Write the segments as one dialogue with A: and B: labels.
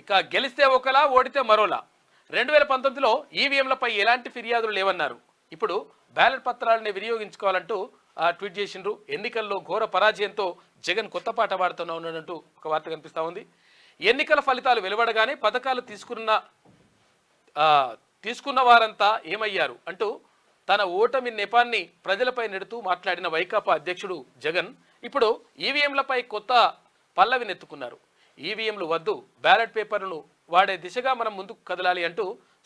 A: ఇక గెలిస్తే ఒకలా ఓడితే మరోలా. రెండు వేల పంతొమ్మిదిలో ఈవీఎంలపై ఎలాంటి ఫిర్యాదులు లేవన్నారు. ఇప్పుడు బ్యాలెట్ పత్రాలని వినియోగించుకోవాలంటూ ట్వీట్ చేసిండ్రు. ఎన్నికల్లో ఘోర పరాజయంతో జగన్ కొత్త పాట పాడుతూనే ఉన్నాడంటూ ఒక వార్త కనిపిస్తూ ఉంది. ఎన్నికల ఫలితాలు వెలువడగానే పథకాలు తీసుకున్న తీసుకున్న వారంతా ఏమయ్యారు అంటూ తన ఓటమి నెపాన్ని ప్రజలపై నెడుతూ మాట్లాడిన వైకాపా అధ్యక్షుడు జగన్ ఇప్పుడు ఈవీఎంలపై కొత్త పల్లవినెత్తుకున్నారు. ఈవీఎంలు వద్దు బ్యాలెట్ పేపర్లను వాడే దిశగా మనం ముందుకు కదలాలి అంటూ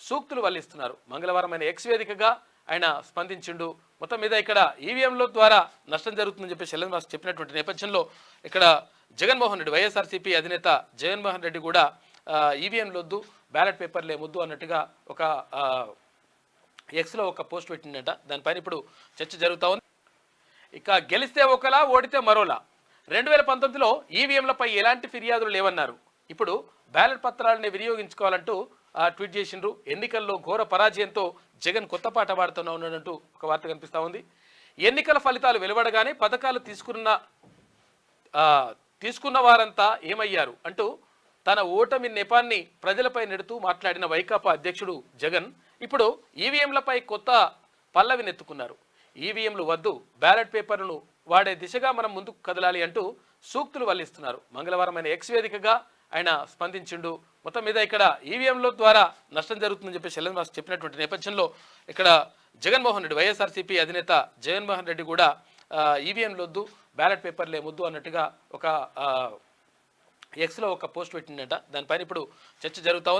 A: సూక్తులు వల్లిస్తున్నారు. మంగళవారం ఆయన ఎక్స్ వేదికగా ఆయన స్పందించిండు. మొత్తం మీద ఇక్కడ ఈవీఎంల ద్వారా నష్టం జరుగుతుందని చెప్పి శైలేంద్ర చెప్పినటువంటి నేపథ్యంలో ఇక్కడ జగన్మోహన్ రెడ్డి వైఎస్ఆర్సీపీ అధినేత జగన్మోహన్ రెడ్డి కూడా ఈవీఎంలు వద్దు బ్యాలెట్ పేపర్లే ముద్దు అన్నట్టుగా ఒక ఎక్స్లో ఒక పోస్ట్ పెట్టిండట. దానిపైన ఇప్పుడు చర్చ జరుగుతూ ఉంది. ఇక గెలిస్తే ఒకలా ఓడితే మరోలా. రెండు వేల పంతొమ్మిదిలో ఈవీఎంలపై ఎలాంటి ఫిర్యాదులు లేవన్నారు. ఇప్పుడు బ్యాలెట్ పత్రాలని వినియోగించుకోవాలంటూ ట్వీట్ చేసిండ్రు. ఎన్నికల్లో ఘోర పరాజయంతో జగన్ కొత్త పాట పాడుతూనే ఉన్నాడంటూ ఒక వార్త కనిపిస్తూ ఉంది. ఎన్నికల ఫలితాలు వెలువడగానే పథకాలు తీసుకున్న తీసుకున్న వారంతా ఏమయ్యారు అంటూ తన ఓటమి నెపాన్ని ప్రజలపై నెడుతూ మాట్లాడిన వైకాపా అధ్యక్షుడు జగన్ ఇప్పుడు ఈవీఎంలపై కొత్త పల్లవినెత్తుకున్నారు ఈవీఎంలు వద్దు బ్యాలెట్ పేపర్లను వాడే దిశగా మనం ముందుకు కదలాలి అంటూ సూక్తులు వల్లిస్తున్నారు. మంగళవారం ఆయన ఎక్స్ వేదికగా ఆయన స్పందించిండు. మొత్తం మీద ఇక్కడ ఈవీఎంల ద్వారా నష్టం జరుగుతుందని చెప్పి శైలేంద్ర చెప్పినటువంటి నేపథ్యంలో ఇక్కడ జగన్మోహన్ రెడ్డి వైఎస్ఆర్సీపీ అధినేత జగన్మోహన్ రెడ్డి కూడా ఈవీఎంలు వద్దు బ్యాలెట్ పేపర్లే ముద్దు అన్నట్టుగా ఒక ఎక్స్లో ఒక పోస్ట్ పెట్టిండట. దానిపైన ఇప్పుడు చర్చ జరుగుతూ